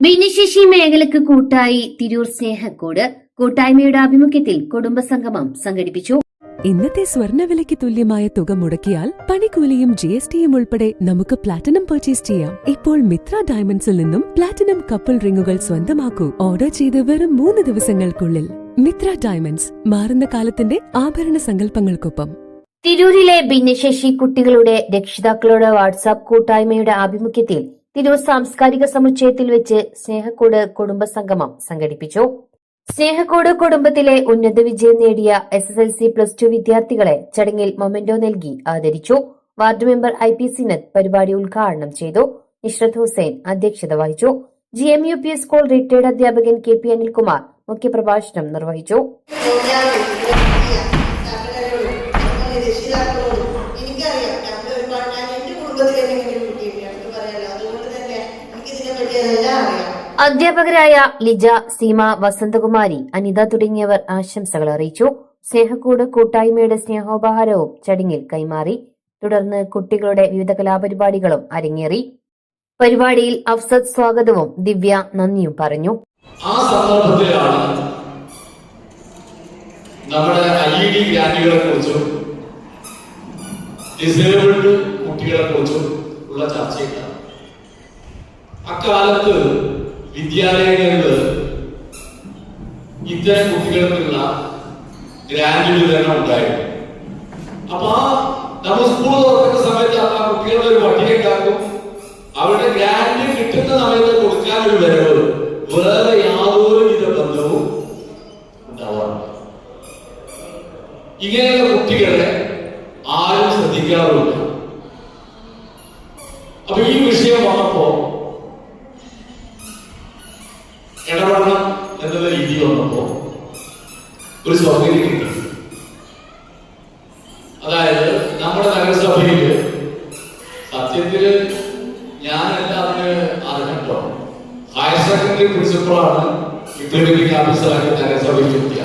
ഭിന്നശേഷി മേഖലക്ക് കൂട്ടായി തിരൂർ സ്നേഹക്കോട് കൂട്ടായ്മയുടെ ആഭിമുഖ്യത്തിൽ കുടുംബസംഗമം സംഘടിപ്പിച്ചു. ഇന്നത്തെ സ്വർണവിലയ്ക്ക് തുല്യമായ തുക മുടക്കിയാൽ പണിക്കൂലിയും ജി എസ് ടിയും ഉൾപ്പെടെ നമുക്ക് പ്ലാറ്റിനം പർച്ചേസ് ചെയ്യാം. ഇപ്പോൾ മിത്ര ഡയമണ്ട്സിൽ നിന്നും പ്ലാറ്റിനം കപ്പിൾ റിംഗുകൾ സ്വന്തമാക്കൂ. ഓർഡർ ചെയ്ത് വെറും മൂന്ന് ദിവസങ്ങൾക്കുള്ളിൽ. മിത്ര ഡയമണ്ട്സ് മാറുന്ന കാലത്തിന്റെ ആഭരണ സങ്കല്പങ്ങൾക്കൊപ്പം. തിരൂരിലെ ഭിന്നശേഷി കുട്ടികളുടെ രക്ഷിതാക്കളുടെ വാട്സാപ്പ് കൂട്ടായ്മയുടെ ആഭിമുഖ്യത്തിൽ തിരൂർ സാംസ്കാരിക സമുച്ചയത്തിൽ വെച്ച് സ്നേഹക്കോട് കുടുംബസംഗമം സംഘടിപ്പിച്ചു. സ്നേഹക്കോട് കുടുംബത്തിലെ ഉന്നത വിജയം നേടിയ S S L C plus two വിദ്യാർത്ഥികളെ ചടങ്ങിൽ മൊമെന്റോ നൽകി ആദരിച്ചു. Ward member I P Sinath പരിപാടി ഉദ്ഘാടനം ചെയ്തു. ഇഷ്റത്ത് ഹുസൈൻ അധ്യക്ഷത വഹിച്ചു. G M U P school retired അധ്യാപകൻ കെ പി അനിൽകുമാർ മുഖ്യപ്രഭാഷണം നിർവഹിച്ചു. അധ്യാപകരായ ലിജ സീമ വസന്തകുമാരി അനിത തുടങ്ങിയവർ ആശംസകൾ അറിയിച്ചു. സ്നേഹക്കൂട് കൂട്ടായ്മയുടെ സ്നേഹോപഹാരവും ചടങ്ങിൽ കൈമാറി. തുടർന്ന് കുട്ടികളുടെ വിവിധ കലാപരിപാടികളും അരങ്ങേറി. പരിപാടിയിൽ അഫ്സദ് സ്വാഗതവും ദിവ്യ നന്ദിയും പറഞ്ഞു. ആ സന്ദർഭത്തിലാണ് നമ്മുടെ ഐ ഡി ഗ്രാൻഡികളെ കുറിച്ചും ഡിസേബിൾഡ് കുട്ടികളെ കുറിച്ചും ഉള്ള ചർച്ചയുണ്ട് അക്കാലത്ത് വിദ്യാലയങ്ങളിൽ ഇത്തരം കുട്ടികൾക്കുള്ള ഗ്രാൻഡ് വിതരണം ഉണ്ടായിരുന്നു. അപ്പൊ ആ നമ്മൾ സ്കൂൾ തുറക്കുന്ന സമയത്ത് ആ കുട്ടികളുടെ ഒരു പട്ടിക ഉണ്ടാക്കും. അവരുടെ ഗ്രാൻഡ് കിട്ടുന്ന സമയത്ത് കൊടുക്കാൻ ഒരു വരവ്. വേറെ യാതൊരു വിധ ബന്ധവും ഉണ്ടാവാറില്ല. ഇങ്ങനെയുള്ള കുട്ടികളെ ആരും ശ്രദ്ധിക്കാറുമില്ല. അപ്പൊ ഈ വിഷയം വന്നപ്പോ ഇടപെടണം എന്നുള്ള രീതി വന്നപ്പോ ഒരു സൗകര്യം കിട്ടും അതായത് നമ്മുടെ നഗരസഭയിൽ സത്യത്തിൽ ഞാനല്ല അതിന് അറിഞ്ഞിട്ടോ ഹയർ സെക്കൻഡറി പ്രിൻസിപ്പളാണ് ഇംപ്ലിമെന്റിംഗ് ഓഫീസറാക്കി നഗരസഭയിൽ എത്തിയ